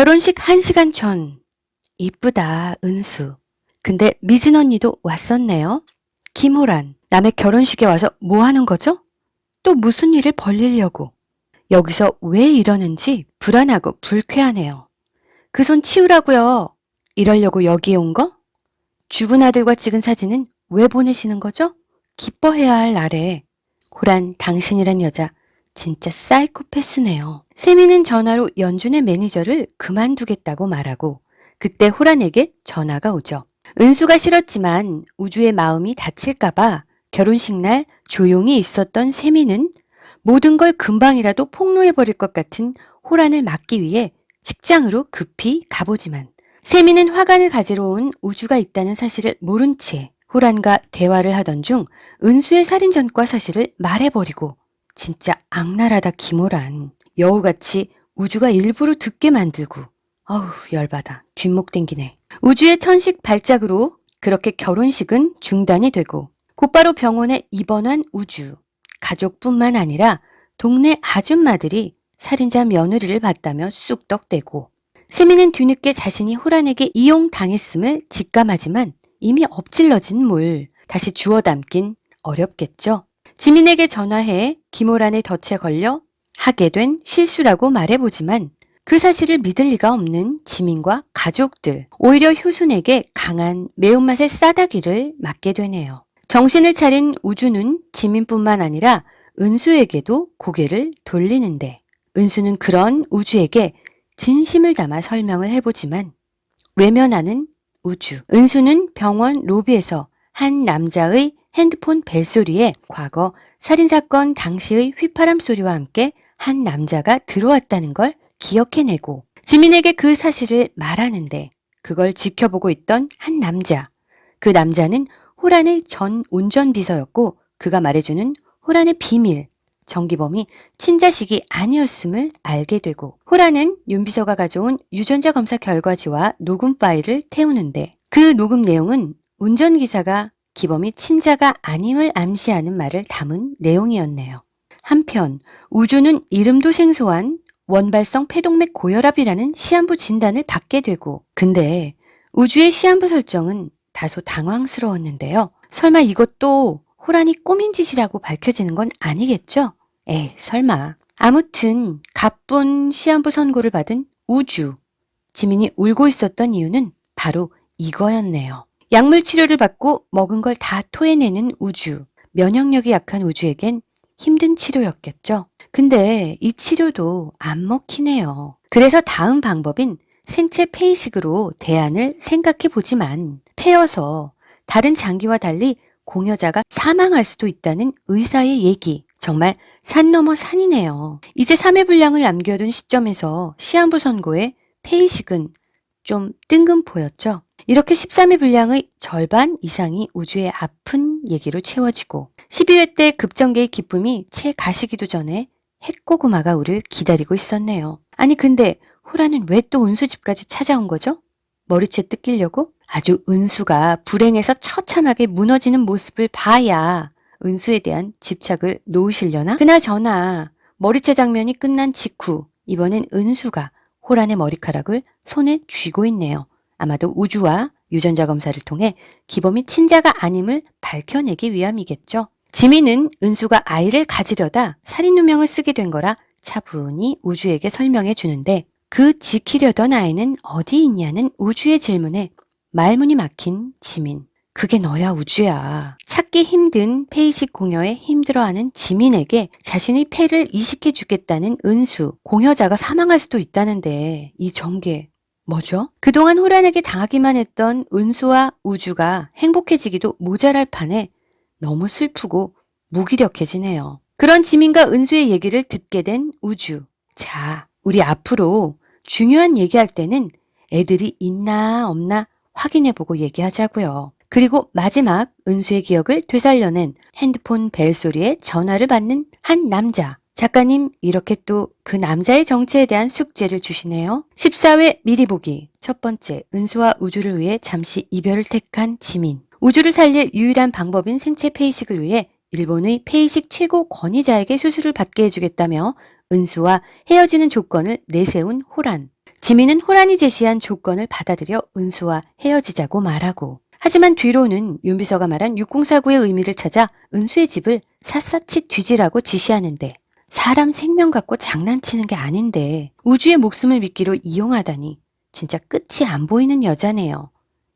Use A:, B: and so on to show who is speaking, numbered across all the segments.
A: 결혼식 1시간 전. 이쁘다, 은수. 근데 미진 언니도 왔었네요. 김호란. 남의 결혼식에 와서 뭐 하는 거죠? 또 무슨 일을 벌리려고. 여기서 왜 이러는지 불안하고 불쾌하네요. 그 손 치우라고요. 이러려고 여기에 온 거? 죽은 아들과 찍은 사진은 왜 보내시는 거죠? 기뻐해야 할 날에. 호란, 당신이란 여자 진짜 사이코패스네요. 세미는 전화로 연준의 매니저를 그만두겠다고 말하고 그때 호란에게 전화가 오죠. 은수가 싫었지만 우주의 마음이 다칠까봐 결혼식 날 조용히 있었던 세미는 모든 걸 금방이라도 폭로해버릴 것 같은 호란을 막기 위해 식장으로 급히 가보지만 세미는 화관을 가지러 온 우주가 있다는 사실을 모른 채 호란과 대화를 하던 중 은수의 살인 전과 사실을 말해버리고 진짜 악랄하다 김호란 여우같이 우주가 일부러 듣게 만들고. 어우 열받아. 뒷목 땡기네. 우주의 천식 발작으로 그렇게 결혼식은 중단이 되고 곧바로 병원에 입원한 우주. 가족뿐만 아니라 동네 아줌마들이 살인자 며느리를 봤다며 쑥덕대고. 세미는 뒤늦게 자신이 호란에게 이용당했음을 직감하지만 이미 엎질러진 물 다시 주워 담긴 어렵겠죠. 지민에게 전화해 김호란의 덫에 걸려 하게 된 실수라고 말해보지만 그 사실을 믿을 리가 없는 지민과 가족들, 오히려 효순에게 강한 매운맛의 싸다기를 맞게 되네요. 정신을 차린 우주는 지민뿐만 아니라 은수에게도 고개를 돌리는데 은수는 그런 우주에게 진심을 담아 설명을 해보지만 외면하는 우주. 은수는 병원 로비에서 한 남자의 핸드폰 벨소리에 과거 살인사건 당시의 휘파람 소리와 함께 한 남자가 들어왔다는 걸 기억해내고 지민에게 그 사실을 말하는데 그걸 지켜보고 있던 한 남자. 그 남자는 호란의 전 운전비서였고 그가 말해주는 호란의 비밀. 정기범이 친자식이 아니었음을 알게 되고 호란은 윤 비서가 가져온 유전자 검사 결과지와 녹음 파일을 태우는데 그 녹음 내용은 운전기사가 기범이 친자가 아님을 암시하는 말을 담은 내용이었네요. 한편 우주는 이름도 생소한 원발성 폐동맥 고혈압이라는 시한부 진단을 받게 되고 근데 우주의 시한부 설정은 다소 당황스러웠는데요. 설마 이것도 호란이 꾸민 짓이라고 밝혀지는 건 아니겠죠? 에이, 설마. 아무튼 가쁜 시한부 선고를 받은 우주. 지민이 울고 있었던 이유는 바로 이거였네요. 약물 치료를 받고 먹은 걸 다 토해내는 우주. 면역력이 약한 우주에겐 힘든 치료였겠죠. 근데 이 치료도 안 먹히네요. 그래서 다음 방법인 생체 폐이식으로 대안을 생각해 보지만 폐여서 다른 장기와 달리 공여자가 사망할 수도 있다는 의사의 얘기. 정말 산 넘어 산이네요. 이제 3회 분량을 남겨둔 시점에서 시한부 선고에 폐이식은 좀 뜬금포였죠. 이렇게 13회 분량의 절반 이상이 우주의 아픈 얘기로 채워지고 12회 때 급전개의 기쁨이 채 가시기도 전에 핵고구마가 우리를 기다리고 있었네요. 아니 근데 호라는 왜 또 은수집까지 찾아온 거죠? 머리채 뜯기려고? 아주 은수가 불행해서 처참하게 무너지는 모습을 봐야 은수에 대한 집착을 놓으시려나? 그나저나 머리채 장면이 끝난 직후 이번엔 은수가 호란의 머리카락을 손에 쥐고 있네요. 아마도 우주와 유전자 검사를 통해 기범이 친자가 아님을 밝혀내기 위함이겠죠. 지민은 은수가 아이를 가지려다 살인 누명을 쓰게 된 거라 차분히 우주에게 설명해 주는데 그 지키려던 아이는 어디 있냐는 우주의 질문에 말문이 막힌 지민. 그게 너야 우주야. 찾기 힘든 폐이식 공여에 힘들어하는 지민에게 자신의 폐를 이식해 주겠다는 은수. 공여자가 사망할 수도 있다는데 이 전개 뭐죠? 그동안 호란에게 당하기만 했던 은수와 우주가 행복해지기도 모자랄 판에 너무 슬프고 무기력해지네요. 그런 지민과 은수의 얘기를 듣게 된 우주. 자, 우리 앞으로 중요한 얘기할 때는 애들이 있나 없나 확인해보고 얘기하자고요. 그리고 마지막 은수의 기억을 되살려낸 핸드폰 벨 소리에 전화를 받는 한 남자. 작가님, 이렇게 또 그 남자의 정체에 대한 숙제를 주시네요. 14회 미리 보기. 첫 번째, 은수와 우주를 위해 잠시 이별을 택한 지민. 우주를 살릴 유일한 방법인 생체 폐이식을 위해 일본의 폐이식 최고 권위자에게 수술을 받게 해주겠다며 은수와 헤어지는 조건을 내세운 호란. 지민은 호란이 제시한 조건을 받아들여 은수와 헤어지자고 말하고 하지만 뒤로는 윤비서가 말한 6049의 의미를 찾아 은수의 집을 샅샅이 뒤지라고 지시하는데 사람 생명 갖고 장난치는 게 아닌데 우주의 목숨을 미끼로 이용하다니 진짜 끝이 안 보이는 여자네요.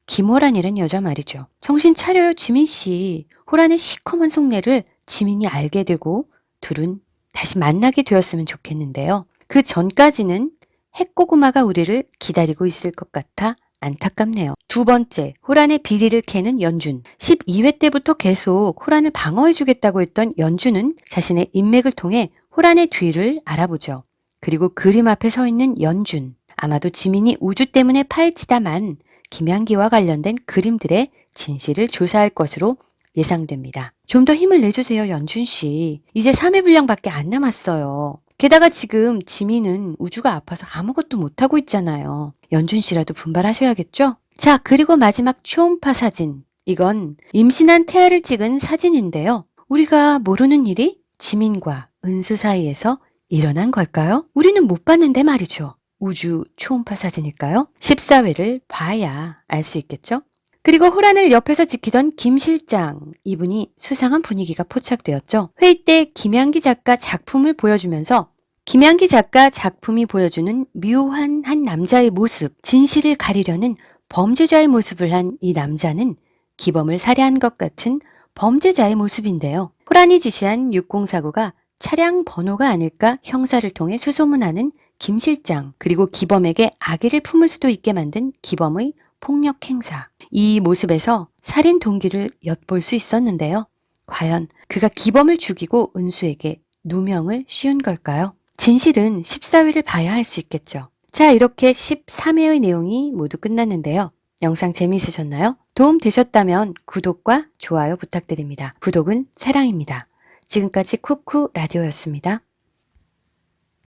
A: 김호란이란 여자 말이죠. 정신 차려요 지민 씨. 호란의 시커먼 속내를 지민이 알게 되고 둘은 다시 만나게 되었으면 좋겠는데요. 그 전까지는 핵고구마가 우리를 기다리고 있을 것 같아 안타깝네요. 두 번째, 호란의 비리를 캐는 연준. 12회 때부터 계속 호란을 방어해주겠다고 했던 연준은 자신의 인맥을 통해 호란의 뒤를 알아보죠. 그리고 그림 앞에 서 있는 연준. 아마도 지민이 우주 때문에 파헤치다만 김양기와 관련된 그림들의 진실을 조사할 것으로 예상됩니다. 좀 더 힘을 내주세요, 연준 씨. 이제 3회 분량밖에 안 남았어요. 게다가 지금 지민은 우주가 아파서 아무것도 못하고 있잖아요. 연준 씨라도 분발하셔야겠죠? 자, 그리고 마지막 초음파 사진. 이건 임신한 태아를 찍은 사진인데요. 우리가 모르는 일이 지민과 은수 사이에서 일어난 걸까요? 우리는 못 봤는데 말이죠. 우주 초음파 사진일까요? 14회를 봐야 알 수 있겠죠? 그리고 호란을 옆에서 지키던 김 실장. 이분이 수상한 분위기가 포착되었죠. 회의 때 김양기 작가 작품을 보여주면서 김양기 작가 작품이 보여주는 묘한 한 남자의 모습, 진실을 가리려는 범죄자의 모습을 한 이 남자는 기범을 살해한 것 같은 범죄자의 모습인데요. 호란이 지시한 6049가 차량 번호가 아닐까 형사를 통해 수소문하는 김 실장, 그리고 기범에게 아기를 품을 수도 있게 만든 기범의 폭력 행사. 이 모습에서 살인 동기를 엿볼 수 있었는데요. 과연 그가 기범을 죽이고 은수에게 누명을 씌운 걸까요? 진실은 14회를 봐야 할 수 있겠죠. 자, 이렇게 13회의 내용이 모두 끝났는데요. 영상 재미있으셨나요? 도움 되셨다면 구독과 좋아요 부탁드립니다. 구독은 사랑입니다. 지금까지 쿠쿠 라디오였습니다.